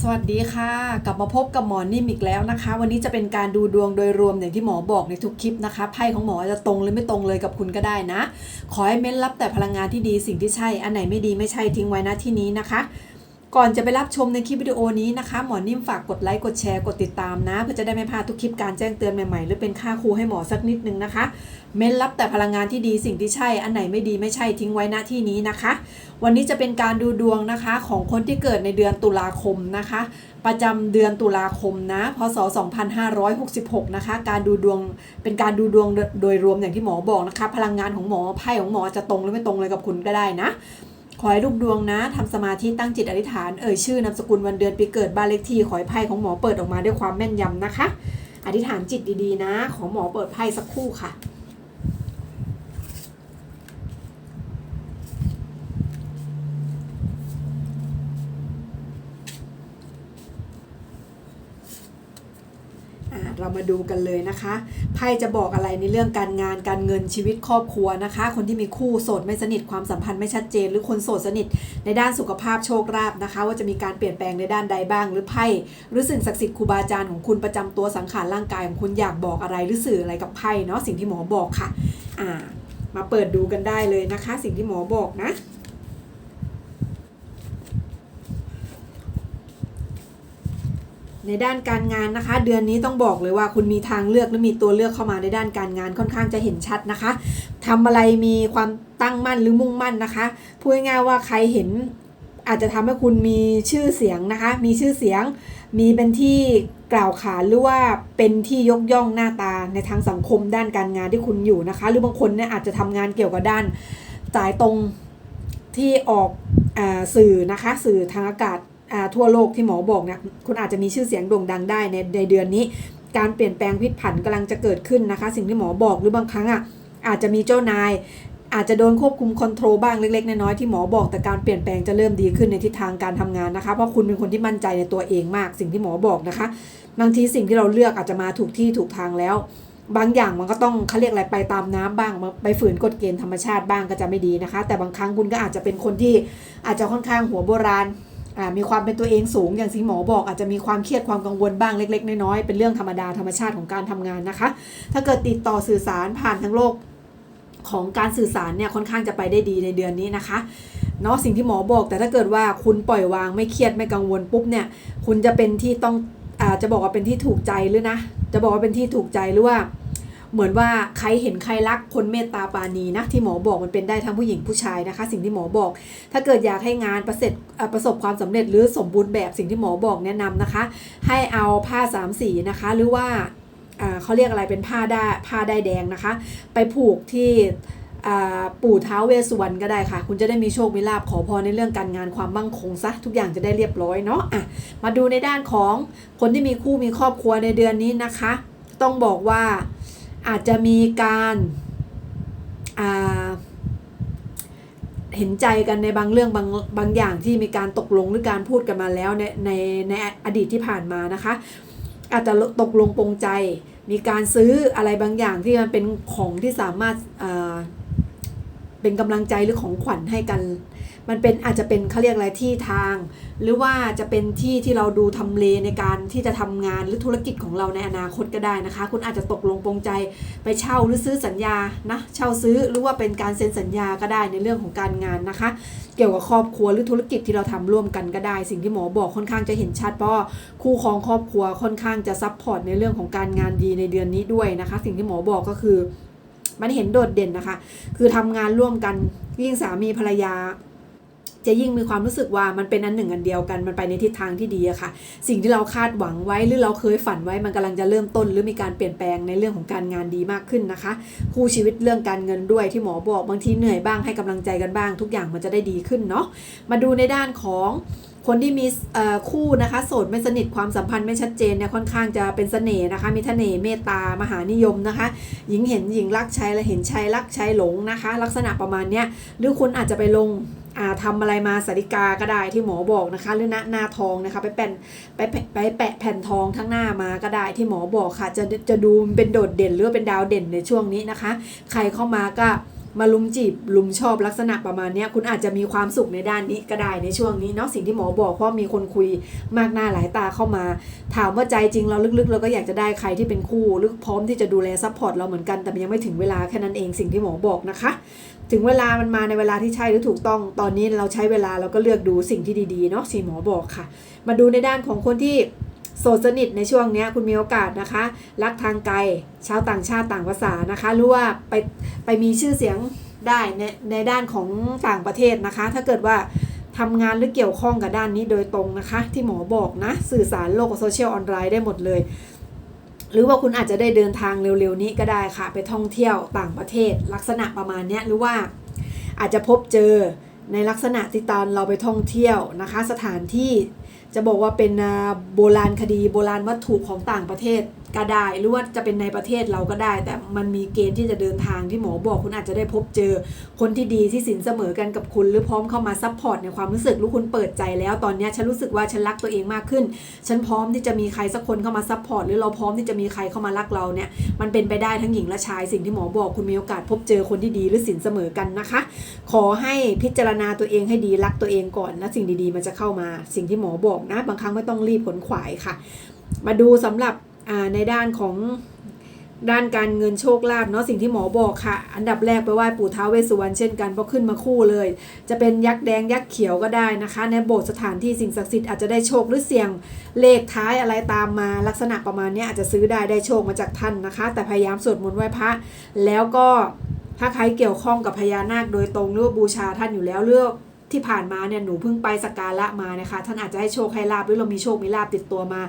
สวัสดีค่ะ กลับมาพบกับหมอนิ่มอีกแล้วนะคะ วันนี้จะเป็นการดูดวงโดยรวมอย่างที่หมอบอกในทุกคลิปนะคะไพ่ของหมอจะตรงหรือไม่ตรงเลยกับคุณก็ได้นะ ขอให้เม้นรับแต่พลังงานที่ดีสิ่งที่ใช่อันไหนไม่ดีไม่ใช่ทิ้งไว้นะที่นี้นะคะ ก่อนจะไปรับชมในคลิปวิดีโอนี้นะคะหมอนิ่มฝากกดไลค์กดแชร์กดติดตามนะ เพื่อจะได้ไม่พลาดทุกคลิปการแจ้งเตือนใหม่ๆ หรือเป็นค่าครูให้หมอสักนิดนึงนะคะ เม้นรับแต่พลังงานที่ดีสิ่งที่ใช่ อันไหนไม่ดีไม่ใช่ทิ้งไว้ณที่นี้นะคะ วันนี้จะเป็นการดูดวงนะคะของคนที่เกิดในเดือนตุลาคมนะคะ ประจำเดือนตุลาคมนะพศ 2566 นะคะ การดูดวงเป็นการดูดวงโดโดยรวมอย่างที่หมอบอกนะคะ พลังงานของหมอไพ่ของหมอจะตรงหรือไม่ตรงเลยกับคุณก็ได้นะ ขอให้ลูกดวงนะทำสมาธิตั้งจิตอธิษฐานเอ่ยชื่อนามสกุลวันเดือนปีเกิดบ้านเลขที่ขอให้ไพ่ของหมอเปิดออกมาด้วยความแม่นยำนะคะ อธิษฐานจิตดีๆนะ ขอหมอเปิดไพ่สักคู่ค่ะ เรามาดูกันเลยนะคะ ไพ่จะบอกอะไรในเรื่องการงานการเงินชีวิตครอบครัวนะคะ คนที่มีคู่โสดไม่สนิทความสัมพันธ์ไม่ชัดเจน หรือคนโสดสนิทในด้านสุขภาพโชคลาภนะคะ ว่าจะมีการเปลี่ยนแปลงในด้านใดบ้าง หรือไพ่หรือสิ่งศักดิ์สิทธิ์ครูบาอาจารย์ของคุณประจำตัวสังขารร่างกายของคุณอยากบอกอะไรหรือสื่ออะไรกับไพ่เนาะสิ่งที่หมอบอกค่ะอ่ามาเปิดดูกันได้เลยนะคะ สิ่งที่หมอบอกนะ ในด้านการงานนะคะ เดือนนี้ต้องบอกเลยว่าคุณมีทางเลือกและมีตัวเลือกเข้ามาในด้านการงานค่อนข้างจะเห็นชัดนะคะทำอะไรมีความตั้งมั่นหรือมุ่งมั่นนะคะพูดง่ายๆว่าใครเห็นอาจจะทำให้คุณมีชื่อเสียงนะคะ มีชื่อเสียง มีเป็นที่กล่าวขานหรือว่าเป็นที่ยกย่องหน้าตาในทางสังคมด้านการงานที่คุณอยู่นะคะ หรือบางคนเนี่ยอาจจะทำงานเกี่ยวกับด้านสายตรงที่ออกอสื่อนะคะ สื่อทางอากาศ ทั่วโลกที่หมอบอกเนี่ยคุณอาจจะมีชื่อเสียงโด่งดังได้ในในเดือนนี้ การเปลี่ยนแปลงพลิกผันกำลังจะเกิดขึ้นนะคะ สิ่งที่หมอบอกหรือบางครั้งอะอาจจะมีเจ้านาย อาจจะโดนควบคุมคอนโทรลบ้างเล็กๆน้อยๆที่หมอบอกแต่การเปลี่ยนแปลงจะเริ่มดีขึ้นในทิศทางการทำงานนะคะ เพราะคุณเป็นคนที่มั่นใจในตัวเองมาก สิ่งที่หมอบอกนะคะบางทีสิ่งที่เราเลือกอาจจะมาถูกที่ถูกทางแล้ว บางอย่างมันก็ต้องเขาเรียกอะไรไปตามน้ำบ้างไปฝืนกฎเกณฑ์ธรรมชาติบ้างก็จะไม่ดีนะคะ แต่บางครั้งคุณก็อาจจะเป็นคนที่อาจจะค่อนข้างหัวโบราณ มีความเป็นตัวเองสูงอย่างที่หมอบอกอาจจะมีความเครียดความกังวลบ้างเล็ก ๆ น้อยๆเป็นเรื่องธรรมดาธรรมชาติของการทำงานนะคะ ถ้าเกิดติดต่อสื่อสารผ่านทั้งโลกของการสื่อสารเนี่ยค่อนข้างจะไปได้ดีในเดือนนี้นะคะเนาะสิ่งที่หมอบอก แต่ถ้าเกิดว่าคุณปล่อยวางไม่เครียดไม่กังวลปุ๊บเนี่ยคุณจะเป็นที่ต้องอาจะบอกว่าเป็นที่ถูกใจหรือนะ จะบอกว่าเป็นที่ถูกใจหรือว่า เหมือนว่าใครเห็นใครรักคนเมตตาปาณีนะที่หมอบอกมันเป็นได้ทั้งผู้หญิงผู้ชายนะคะ สิ่งที่หมอบอก ถ้าเกิดอยากให้งานประสบประสบความสำเร็จหรือสมบูรณ์แบบสิ่งที่หมอบอกแนะนำนะคะ ให้เอาผ้าสามสีนะคะ หรือว่าอ่าเขาเรียกอะไรเป็นผ้าได้ผ้าได้แดงนะคะ ไปผูกที่อ่าปู่ท้าวเวสสุวรรณก็ได้ค่ะ คุณจะได้มีโชคมีลาภขอพรในเรื่องการงานความมั่งคงซะ ทุกอย่างจะได้เรียบร้อยเนาะอะมาดูในด้านของคนที่มีคู่มีครอบครัวในเดือนนี้นะคะ ต้องบอกว่า อาจจะมีการาเห็นใจกันในบางเรื่องบางบางอย่างที่มีการตกลงหรือการพูดกันมาแล้วในในในอดีตที่ผ่านมานะคะ อาจจะตกลงปรงใจ มีการซื้ออะไรบางอย่างที่มันเป็นของที่สามารถาเป็นกำลังใจหรือของขวัญให้กัน มันเป็นอาจจะเป็นเขาเรียกอะไรที่ทาง หรือว่าจะเป็นที่ที่เราดูทำเลในการที่จะทำงานหรือธุรกิจของเราในอนาคตก็ได้นะคะ คุณอาจจะตกลงปรงใจไปเช่าหรือซื้อสัญญานะเช่าซื้อหรือว่าเป็นการเซ็นสัญญาก็ได้ในเรื่องของการงานนะคะ เกี่ยวกับครอบครัวหรือธุรกิจที่เราทำร่วมกันก็ได้ สิ่งที่หมอบอกค่อนข้างจะเห็นชัดเพราะคู่ครองครอบครัวค่อนข้างจะซัพพอร์ตในเรื่องของการงานดีในเดือนนี้ด้วยนะคะ สิ่งที่หมอบอกก็คือมันเห็นโดดเด่นนะคะ คือทำงานร่วมกันยิ่งสามีภรรยา จะยิ่งมีความรู้สึกว่ามันเป็นอันหนึ่งอันเดียวกันมันไปในทิศทางที่ดีอะค่ะ สิ่งที่เราคาดหวังไว้หรือเราเคยฝันไว้มันกำลังจะเริ่มต้น หรือมีการเปลี่ยนแปลงในเรื่องของการงานดีมากขึ้นนะคะ คู่ชีวิตเรื่องการเงินด้วยที่หมอบอกบางทีเหนื่อยบ้างให้กำลังใจกันบ้าง ทุกอย่างมันจะได้ดีขึ้นเนาะมาดูในด้านของคนที่มีคู่นะคะโสดไม่สนิทความสัมพันธ์ไม่ชัดเจนเนี่ยค่อนข้างจะเป็นเสน่ห์นะคะ มีเสน่ห์เมตตามหานิยมนะคะ หญิงเห็นหญิงรักชายและเห็นชายรักชายหลงนะคะ ลักษณะประมาณเนี้ยหรือคุณอาจจะไปลง ทำอะไรมาสาริกาก็ได้ที่หมอบอกนะคะ หรือหน้าหน้าทองนะคะ ไปแปะไปแปะไปแปะแผ่นทองทั้งหน้ามาก็ได้ที่หมอบอกค่ะ จะจะดูเป็นโดดเด่นหรือว่าเป็นดาวเด่นในช่วงนี้นะคะ ใครเข้ามาก็ มาลุมจีบลุมชอบลักษณะประมาณนี้คุณอาจจะมีความสุขในด้านนี้ก็ได้ในช่วงนี้เนาะสิ่งที่หมอบอกเพราะมีคนคุยมากหน้าหลายตาเข้ามา ถามว่าใจจริงเราลึกๆ เราก็อยากจะได้ใครที่เป็นคู่หรือพร้อมที่จะดูแลซัพพอร์ตเราเหมือนกันแต่ยังไม่ถึงเวลาแค่นั้นเองสิ่งที่หมอบอกนะคะ ถึงเวลามันมาในเวลาที่ใช่หรือถูกต้อง ตอนนี้เราใช้เวลาเราก็เลือกดูสิ่งที่ดีๆเนาะสีหมอบอกค่ะ มาดูในด้านของคนที่ โสดสนิทในช่วงนี้คุณมีโอกาสนะคะ รักทางไกลชาวต่างชาติต่างภาษานะคะหรือว่าไปไปมีชื่อเสียงได้ในในด้านของต่างประเทศนะคะ ถ้าเกิดว่าทำงานหรือเกี่ยวข้องกับด้านนี้โดยตรงนะคะ ที่หมอบอกนะ สื่อสารโลกโซเชียลออนไลน์ได้หมดเลย หรือว่าคุณอาจจะได้เดินทางเร็วๆนี้ก็ได้ค่ะ ไปท่องเที่ยวต่างประเทศ ลักษณะประมาณนี้หรือว่าอาจจะพบเจอในลักษณะที่ตอนเราไปท่องเที่ยวนะคะ สถานที่ จะบอกว่าเป็นโบราณคดีโบราณวัตถุของต่างประเทศ ก็ได้หรือว่าจะเป็นในประเทศเราก็ได้ แต่มันมีเกณฑ์ที่จะเดินทางที่หมอบอกคุณอาจจะได้พบเจอ คนที่ดีที่สินเสมอกันกับคุณ หรือพร้อมเข้ามาซัพพอร์ตในความรู้สึกรู้คุณเปิดใจแล้วตอนนี้ฉันรู้สึกว่าฉันรักตัวเองมากขึ้น ฉันพร้อมที่จะมีใครสักคนเข้ามาซัพพอร์ตหรือเราพร้อมที่จะมีใครเข้ามารักเราเนี่ยมันเป็นไปได้ทั้งหญิงและชาย สิ่งที่หมอบอกคุณมีโอกาสพบเจอคนที่ดีหรือสินเสมอกันนะคะ ขอให้พิจารณาตัวเองให้ดีรักตัวเองก่อนแล้วสิ่งดีๆ มันจะเข้ามา สิ่งที่หมอบอกนะ บางครั้งไม่ต้องรีบผลขวายค่ะ มาดูสำหรับ ในด้านของด้านการเงินโชคลาภเนาะสิ่งที่หมอบอกค่ะ อันดับแรกไปไหว้ปู่ท้าวเวสสุวรรณเช่นกันเพราะขึ้นมาคู่เลย จะเป็นยักษ์แดงยักษ์เขียวก็ได้นะคะ ในโบสถ์สถานที่สิ่งศักดิ์สิทธิ์อาจจะได้โชคหรือเสี่ยงเลขท้ายอะไรตามมาลักษณะประมาณนี้อาจจะซื้อได้ได้โชคมาจากท่านนะคะ แต่พยายามสวดมนต์ไหว้พระแล้วก็ถ้าใครเกี่ยวข้องกับพญานาคโดยตรงหรือบูชาท่านอยู่แล้วเลือก ที่ผ่านมาเนี่ยหนูเพิ่งไปสักการะมานะคะ ท่านอาจจะให้โชคให้ลาบหรือเรามีโชคมีลาบติดตัวมา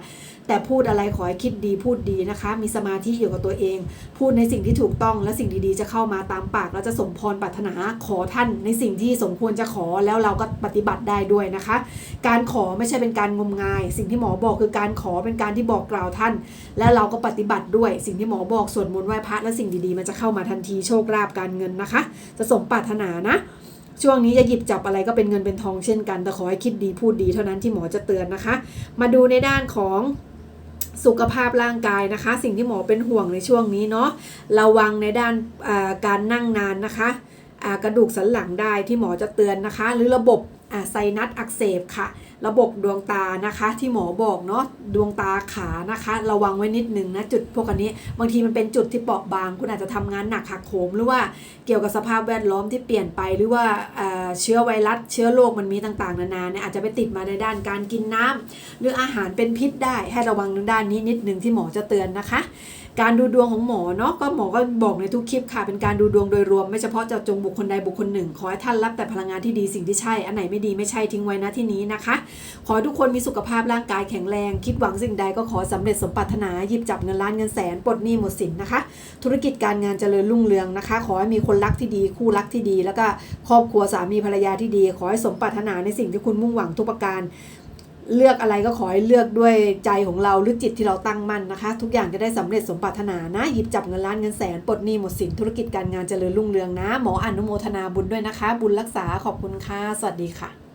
แต่พูดอะไรขอให้คิดดีพูดดีนะคะ มีสมาธิอยู่กับตัวเอง พูดในสิ่งที่ถูกต้องและสิ่งดีๆ จะเข้ามาตามปากแล้วจะสมพรปรารถนาขอท่านในสิ่งที่สมควรจะขอแล้วเราก็ปฏิบัติได้ด้วยนะคะ การขอไม่ใช่เป็นการงมงาย สิ่งที่หมอบอกคือการขอเป็นการที่บอกกล่าวท่าน และเราก็ปฏิบัติด้วย สิ่งที่หมอบอกสวดมนต์ไหว้พระและสิ่งดีๆมันจะเข้ามาทันทีโชคลาภการเงินนะคะ จะสมปรารถนานะ ช่วงนี้จะหยิบจับอะไรก็เป็นเงินเป็นทองเช่นกัน แต่ขอให้คิดดีพูดดีเท่านั้นที่หมอจะเตือนนะคะ มาดูในด้านของสุขภาพร่างกายนะคะ สิ่งที่หมอเป็นห่วงในช่วงนี้เนาะระวังในด้านการนั่งนานนะคะกระดูกสันหลังได้ที่หมอจะเตือนนะคะ หรือระบบ ไซนัสอักเสบค่ะ ระบบดวงตานะคะที่หมอบอกเนาะดวงตาขานะคะ ระวังไว้นิดนึงนะจุดพวกนี้ บางทีมันเป็นจุดที่เปราะบาง คุณอาจจะทำงานหนักหักโหมหรือว่าเกี่ยวกับสภาพแวดล้อมที่เปลี่ยนไปหรือว่าเชื้อไวรัสเชื้อโรคมันมีต่างๆ นานาเนี่ยอาจจะไปติดมาในด้านการกินน้ำหรืออาหารเป็นพิษได้ให้ระวังด้านนี้นิดนึงที่หมอจะเตือนนะคะ การดูดวงของหมอเนาะก็หมอก็บอกในทุกคลิปค่ะ เป็นการดูดวงโดยรวมไม่เฉพาะเจาะจงบุคคลใดบุคคลหนึ่ง ขอให้ท่านรับแต่พลังงานที่ดีสิ่งที่ใช่ อันไหนไม่ดีไม่ใช่ทิ้งไว้นะที่นี้นะคะ ขอทุกคนมีสุขภาพร่างกายแข็งแรง คิดหวังสิ่งใดก็ขอสำเร็จสมปรารถนาหยิบจับเงินล้านเงินแสนปลดหนี้หมดสินนะคะ ธุรกิจการงานเจริญรุ่งเรืองนะคะ ขอให้มีคนรักที่ดีคู่รักที่ดี แล้วก็ครอบครัวสามีภรรยาที่ดี ขอให้สมปรารถนาในสิ่งที่คุณมุ่งหวังทุกประการ เลือกอะไรก็ขอให้เลือกด้วยใจของเราหรือจิตที่เราตั้งมั่นนะคะ ทุกอย่างจะได้สำเร็จสมปรารถนานะ หยิบจับเงินล้านเงินแสนปลดหนี้หมดสินธุรกิจการงานเจริญรุ่งเรืองนะ หมออนุโมทนาบุญด้วยนะคะ บุญรักษาขอบคุณค่ะสวัสดีค่ะ